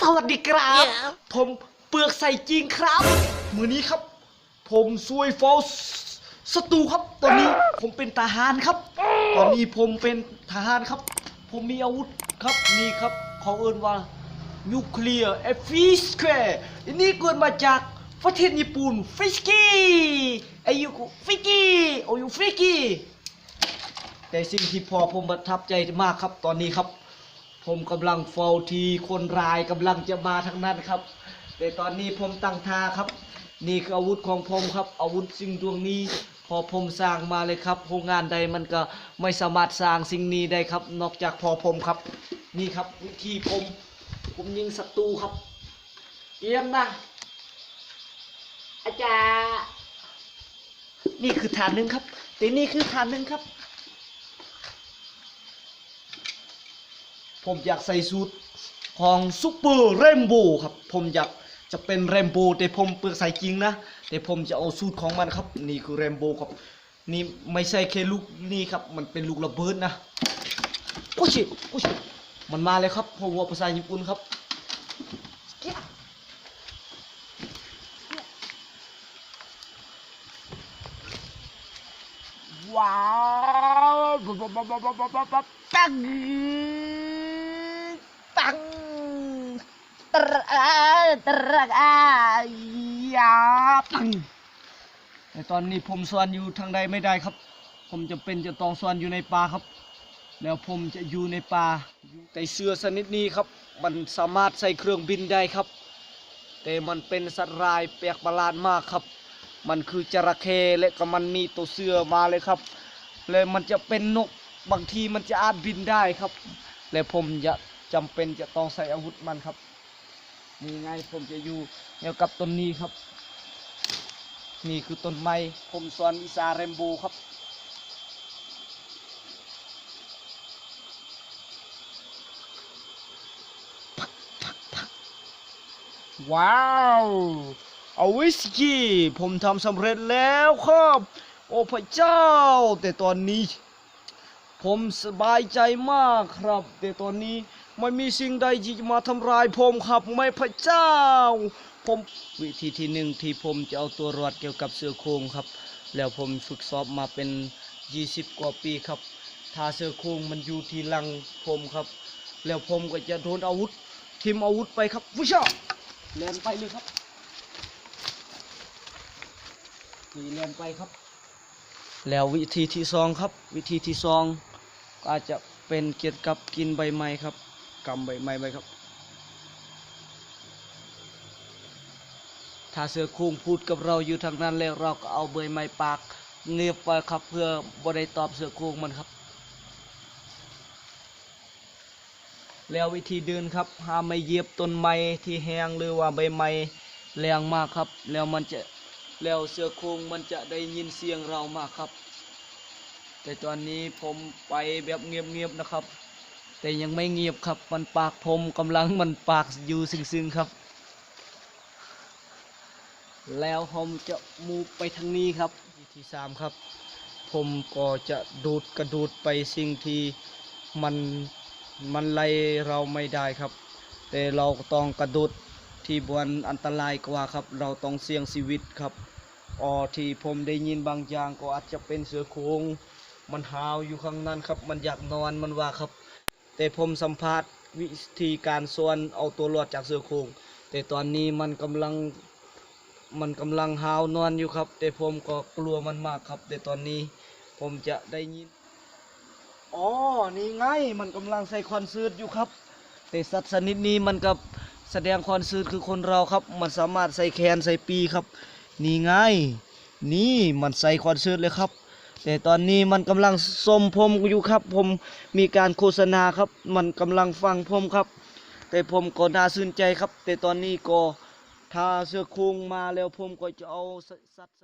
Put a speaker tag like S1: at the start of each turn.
S1: สวัสดีครับ ผมเปลือกใส่จริงครับ มือนี้ครับ ผมซวยฟอลสตูครับ ตอนนี้ผมเป็นทหารครับ ตอนนี้ผมเป็นทหารครับ ผมมีอาวุธครับนี่ครับเขาเอิ้นว่านิวเคลียร์เอฟฟิสแควร์อันนี้เกิดมาจากประเทศญี่ปุ่นฟิสกี้ไอายุฟิกี้โอยุฟิกี้แต่สิ่งที่พอผมประทับใจมากครับตอนนี้ครับ ผมกำลังเฝ้าทีคนร้ายกำลังจะมาทางนั้นครับ แต่ตอนนี้ผมตั้งท่าครับ นี่คืออาวุธของผมครับ อาวุธสิ่งดวงนี้ พอผมสร้างมาเลยครับโรงงานใดมันก็ไม่สามารถสร้างสิ่งนี้ได้ครับ นอกจากพอผมครับ นี่ครับวิธีผม ผมยิงศัตรูครับเตรียมนะอาจารย์นี่คือฐานหนึ่งครับแต่นี่คือฐานหนึ่งครับ ผมอยากใส่สูตรของซูเปอร์เรมโบครับ ผมอยากจะเป็นเรมโบแต่ผมเปลือกใส่จริงนะ แต่ผมจะเอาสูตรของมันครับ นี่คือเรมโบครับ นี่ไม่ใช่แค่ลูกนี่ครับ มันเป็นลูกระเบิดนะโอ้ชิโอ้ชิมันมาเลยครับผมว่าภาษาญี่ปุ่นครับว้าวตัง ตังตระอตระอายาตังแต่ตอนนี้ผมสวนอยู่ทางใดไม่ได้ครับ ผมจะเป็นจะต้องสวนอยู่ในป่าครับ แล้วผมจะอยู่ในป่าแต่เสื้อชนิดนี้ครับ มันสามารถใส่เครื่องบินได้ครับ แต่มันเป็นสัตว์ร้ายแปลกประหลาดมากครับ มันคือจระเข้และก็มันมีตัวเสือมาเลยครับเลยมันจะเป็นนกบางทีมันจะอาจบินได้ครับ และผมจะ จำเป็นจะต้องใส่อาวุธมันครับนี่ไงผมจะอยู่เกี่ยวกับต้นนี้ครับ นี่คือต้นไม้ผมสอนวิชาเรมโบครับว้าวเอาวิสกี้ผมทำสำเร็จแล้วครับ โอ้พระเจ้า แต่ตอนนี้ ผมสบายใจมากครับ แต่ตอนนี้ ไม่มีสิ่งใดที่จะมาทำลายผมครับไม่พระเจ้า ผมวิธีที่หนึ่งที่ผมจะเอาตัวรอดเกี่ยวกับเสือโครงครับ แล้วผมฝึกซ้อมมาเป็น 20 กว่าปีครับ ถ้าเสือโครงมันอยู่ที่หลังผมครับ แล้วผมก็จะโดนอาวุธทิมอาวุธไปครับผู้ชาเล่นไปเลยครับนี่เล่นไปครับ แล้ววิธีที่สองครับ วิธีที่สองอาจจะเป็นเกี่ยวกับกินใบไม้ครับ กำใบไม้ไปครับ ถ้าเสือโครงพูดกับเราอยู่ทางนั้นแล้วเราก็เอาใบไม้ปากเงียบไปครับเพื่อบ่ได้ตอบเสือโครงมันครับ แล้ววิธีเดินครับห้ามไม่เยียบต้นไม้ที่แห้งหรือว่าใบไม้แรงมากครับ แล้วมันจะแล้วเสือโครงมันจะได้ยินเสียงเรามากครับ แต่ตอนนี้ผมไปแบบเงียบๆนะครับ แต่ยังไม่เงียบครับมันปากผมกำลังมันปากอยู่ซึ้งๆครับ แล้วผมจะมูไปทางนี้ครับวิธีสามครับ ผมก็จะดูดกระดูดไปสิ่งที่มันมันไล่เราไม่ได้ครับ แต่เราต้องกระโดดที่บนอันตรายกว่าครับ เราต้องเสี่ยงชีวิตครับอ๋อที่ผมได้ยินบางอย่างก็อาจจะเป็นเสือโคงมันหาวอยู่ข้างนั้นครับ มันอยากนอนมันว่าครับ แต่ผมสัมภาษณ์วิธีการส่วนเอาตัวรอดจากเสือโครงแต่ตอนนี้มันกำลังมันกำลังหาวนอนอยู่ครับ แต่ผมก็กลัวมันมากครับ แต่ตอนนี้ผมจะได้ยินอ๋อนี่ไงมันกำลังใส่คอนเสิร์ตอยู่ครับ แต่สัตว์ชนิดนี้มันกับแสดงคอนเสิร์ตคือคนเราครับ มันสามารถใส่แขนใส่ปีครับ นี่ไง นี่มันใส่คอนเสิร์ตเลยครับ แต่ตอนนี้มันกำลังสมผมอยู่ครับ ผมมีการโฆษณาครับ มันกำลังฟังผมครับ แต่ผมก็น่าสนใจครับ แต่ตอนนี้ก็ถ้าเสื้อคุงมาแล้วผมก็จะเอาสัตว์